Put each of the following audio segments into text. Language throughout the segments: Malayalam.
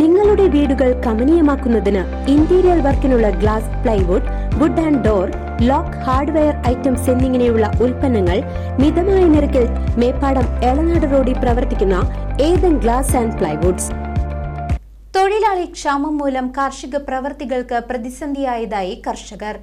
നിങ്ങളുടെ വീടുകൾ കമനീയമാക്കുന്നതിന് interior വർക്കിനുള്ള glass plywood wood and door lock hardware items എന്നിങ്ങനെയുള്ള ഉൽപ്പന്നങ്ങൾ മിതമായ നിരക്കിൽ മേപ്പാടം എളനാട് റോഡിൽ പ്രവർത്തിക്കുന്ന ഏതൻ ഗ്ലാസ് ആൻഡ് പ്ലൈവുഡ്സ് തൊഴിലാളി ക്ഷാമം മൂലം കാർഷിക പ്രവർത്തികൾക്ക് പ്രതിസന്ധിയായതായി കർഷകർ.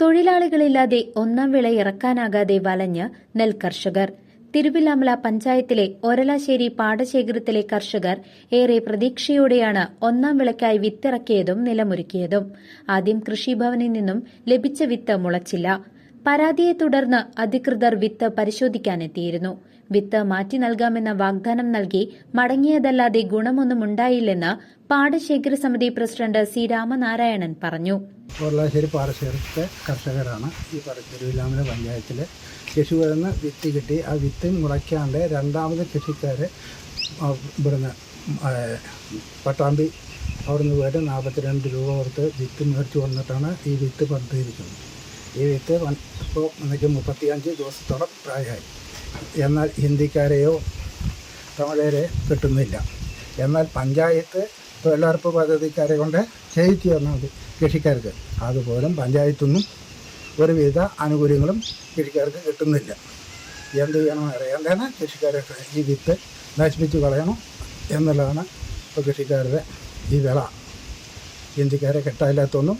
തൊഴിലാളികളില്ലാതെ ഒന്നാം വിള ഇറക്കാനാകാതെ വലഞ്ഞ് നെൽകർഷകർ. തിരുവില്ലാമല പഞ്ചായത്തിലെ ഒരലാശ്ശേരി പാടശേഖരത്തിലെ കർഷകർ ഏറെ പ്രതീക്ഷയോടെയാണ് ഒന്നാം വിളയ്ക്കായി വിത്തിറക്കിയതും നിലമൊരുക്കിയതും. ആദ്യം കൃഷിഭവനിൽ നിന്നും ലഭിച്ച വിത്ത് മുളച്ചില്ല. പരാതിയെ തുടർന്ന് അധികൃതർ വിത്ത് പരിശോധിക്കാനെത്തിയിരുന്നു. വിത്ത് മാറ്റി നൽകാമെന്ന വാഗ്ദാനം നൽകി മടങ്ങിയതല്ലാതെ ഗുണമൊന്നും ഉണ്ടായില്ലെന്ന് പാടശേഖര സമിതി പ്രസിഡന്റ് സി രാമനാരായണൻ പറഞ്ഞു. പൊള്ളാശ്ശേരി പാടശേഖരത്തെ കർഷകരാണ് ഈ തിരുവില്ലാമല പഞ്ചായത്തിൽ വരുന്ന വിത്ത് കിട്ടി. ആ വിത്ത് മുളയ്ക്കാണ്ട് രണ്ടാമത് കൃഷിക്കാർ ഇവിടുന്ന് പട്ടാമ്പി അവിടുന്ന് പോയിട്ട് നാൽപ്പത്തിരണ്ട് രൂപ കൊടുത്ത് വിത്ത് മേടിച്ചു വന്നിട്ടാണ് ഈ വിത്ത് പടുത്തിരിക്കുന്നത് ഈ വിത്ത് ഇപ്പോൾ എനിക്ക് മുപ്പത്തിയഞ്ച് ദിവസത്തോളം പ്രായമായി. എന്നാൽ ഹിന്ദിക്കാരെയോ തമിഴരെ കിട്ടുന്നില്ല. എന്നാൽ പഞ്ചായത്ത് തൊഴിലുറപ്പ് പദ്ധതിക്കാരെ കൊണ്ട് ചെയ്യിച്ചു തന്നാൽ മതി കൃഷിക്കാർക്ക് അതുപോലും പഞ്ചായത്തൊന്നും ഒരുവിധ ആനുകൂല്യങ്ങളും കൃഷിക്കാർക്ക് കിട്ടുന്നില്ല. എന്ത് ചെയ്യണം അറിയാണ്ടാണ് കൃഷിക്കാരെ ഈ വിത്ത് നശിപ്പിച്ച് കളയണം എന്നുള്ളതാണ് ഇപ്പോൾ കൃഷിക്കാരുടെ ഈ വിള. ഹിന്ദിക്കാരെ കിട്ടാനില്ലാത്തൊന്നും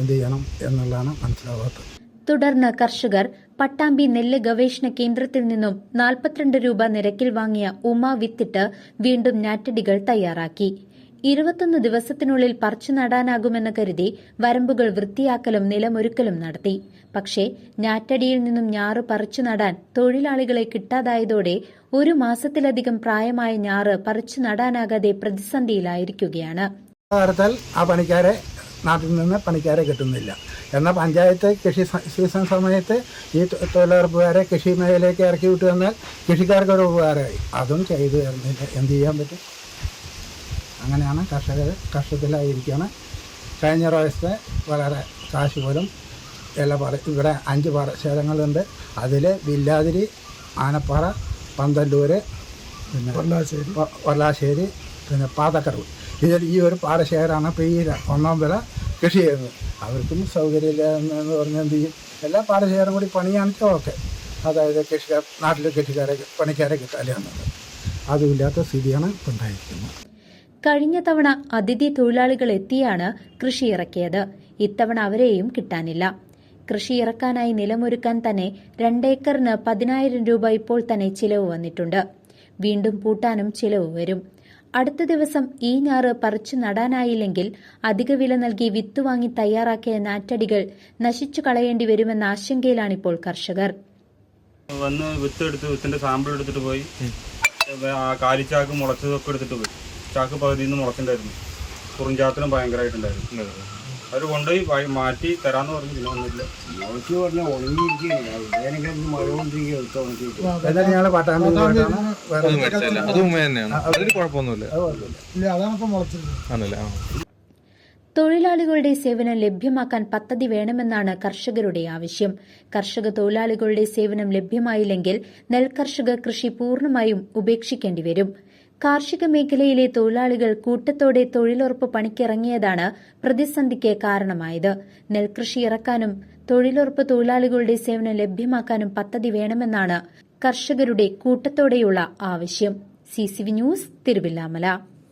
എന്ത് ചെയ്യണം എന്നുള്ളതാണ് മനസ്സിലാവാത്തത്. തുടർന്ന് കർഷകർ പട്ടാമ്പി നെല്ല് ഗവേഷണ കേന്ദ്രത്തിൽ നിന്നും നാൽപ്പത്തിരണ്ട് രൂപ നിരക്കിൽ വാങ്ങിയ ഉമ വിത്തിട്ട് വീണ്ടും ഞാറ്റടികൾ തയ്യാറാക്കി. ഇരുപത്തൊന്ന് ദിവസത്തിനുള്ളിൽ പറിച്ചു നടാനാകുമെന്ന് കരുതി വരമ്പുകൾ വൃത്തിയാക്കലും നിലമൊരുക്കലും നടത്തി. പക്ഷേ ഞാറ്റടിയിൽ നിന്നും ഞാറ് പറിച്ചു നടാൻ തൊഴിലാളികളെ കിട്ടാതായതോടെ ഒരു മാസത്തിലധികം പ്രായമായ ഞാറ് പറിച്ചു നടാനാകാതെ പ്രതിസന്ധിയിലായിരിക്കുകയാണ്. ആ പണിക്കാരെ നാട്ടിൽ നിന്ന് പണിക്കാരെ കിട്ടുന്നില്ല. എന്നാൽ പഞ്ചായത്ത് കൃഷി സീസൺ സമയത്ത് ഈ തൊഴിലുറപ്പുകാരെ കൃഷി മേഖലയിലേക്ക് ഇറക്കി വിട്ടു തന്നാൽ കൃഷിക്കാർക്ക് ഒരു ഉപകാരമായി. അതും ചെയ്തു തരുന്നില്ല എന്ത് ചെയ്യാൻ പറ്റും? അങ്ങനെയാണ് കർഷകർ കഷ്ടത്തിലായിരിക്കുകയാണ് കഴിഞ്ഞ പ്രാവശ്യത്തെ വളരെ കാശ് പോലും എല്ലാ പറ ഇവിടെ അഞ്ച് പാടശേഖരങ്ങളുണ്ട് അതിൽ വില്ലാതിരി ആനപ്പാറ പന്തല്ലൂർ പിന്നെ പൊല്ലാശ്ശേരി പൊല്ലാശ്ശേരി പിന്നെ പാതക്കടവ്. ഇതിൽ ഈ ഒരു പാടശേഖരമാണ് ഇപ്പോൾ ഈ ഒന്നാം വില കൃഷി ചെയ്യുന്നത്. അവർക്കും സൗകര്യമില്ല എന്ന് പറഞ്ഞാൽ എന്ത് ചെയ്യും? എല്ലാ പാടശേഖരം കൂടി പണിയാണെങ്കിൽ ഓക്കെ അതായത് കൃഷിക്കാർ നാട്ടിലെ കൃഷിക്കാരെ പണിക്കാരെ എന്നുള്ളത് അതുമില്ലാത്ത സ്ഥിതിയാണ് ഉണ്ടായിരിക്കുന്നത്. കഴിഞ്ഞ തവണ അതിഥി തൊഴിലാളികൾ എത്തിയാണ് കൃഷി ഇറക്കിയത്. ഇത്തവണ അവരെയും കിട്ടാനില്ല. കൃഷി ഇറക്കാനായി നിലമൊരുക്കാൻ തന്നെ രണ്ടേക്കറിന് പതിനായിരം രൂപ ഇപ്പോൾ തന്നെ ചിലവ് വന്നിട്ടുണ്ട്. വീണ്ടും പൂട്ടാനും ചിലവ് വരും. അടുത്ത ദിവസം ഈ ഞാറ് പറിച്ചു നടാനായില്ലെങ്കിൽ അധിക വില നൽകി വിത്ത് വാങ്ങി തയ്യാറാക്കിയ നാറ്റടികൾ നശിച്ചു കളയേണ്ടി വരുമെന്ന ആശങ്കയിലാണിപ്പോൾ കർഷകർ. വന്ന് വിത്ത് എടുത്ത് വിത്തിന്റെ സാമ്പിൾ എടുത്തിട്ട് പോയി. കാലിച്ചാക്ക് മുളച്ചതൊക്കെ എടുത്തിട്ട് പോയി. ചാക്ക് പകുതിയിൽ നിന്ന് മുളച്ചിട്ടുണ്ടായിരുന്നു. കുറുഞ്ചാത്തിനും ഭയങ്കരമായിട്ടുണ്ടായിരുന്നു. അവർ കൊണ്ടുപോയി വഴി- മാറ്റി തരാന്ന് പറഞ്ഞു പിന്നെ ഒന്നുമില്ല മുളച്ച് പറഞ്ഞാൽ ഉണങ്ങിയിരിക്കുകയാണ് വേനൽക്കാലത്ത് മഴ കൊണ്ടിരിക്കുക എടുത്ത് ഉണക്കിയിട്ട്. എന്നിട്ട് ഞങ്ങൾ പട്ടാമ്പി അത് ഉമ്മ തന്നെയാണ് അതിന് കുഴപ്പമൊന്നുമില്ല. ഇല്ല അതാണ് ഇപ്പം മുളച്ചത്. ആണല്ലേ ആ. തൊഴിലാളികളുടെ സേവനം ലഭ്യമാക്കാൻ പദ്ധതി വേണമെന്നാണ് കർഷകരുടെ ആവശ്യം. കർഷക തൊഴിലാളികളുടെ സേവനം ലഭ്യമായില്ലെങ്കിൽ നെൽകർഷക കൃഷി പൂർണമായും ഉപേക്ഷിക്കേണ്ടി വരും. കാർഷിക മേഖലയിലെ തൊഴിലാളികൾ കൂട്ടത്തോടെ തൊഴിലുറപ്പ് പണിക്കിറങ്ങിയതാണ് പ്രതിസന്ധിക്ക് കാരണമായത്. നെൽകൃഷി ഇറക്കാനും തൊഴിലുറപ്പ് തൊഴിലാളികളുടെ സേവനം ലഭ്യമാക്കാനും പദ്ധതി വേണമെന്നാണ് കർഷകരുടെ കൂട്ടത്തോടെയുള്ള ആവശ്യം. CCV news Thiruvilwamala.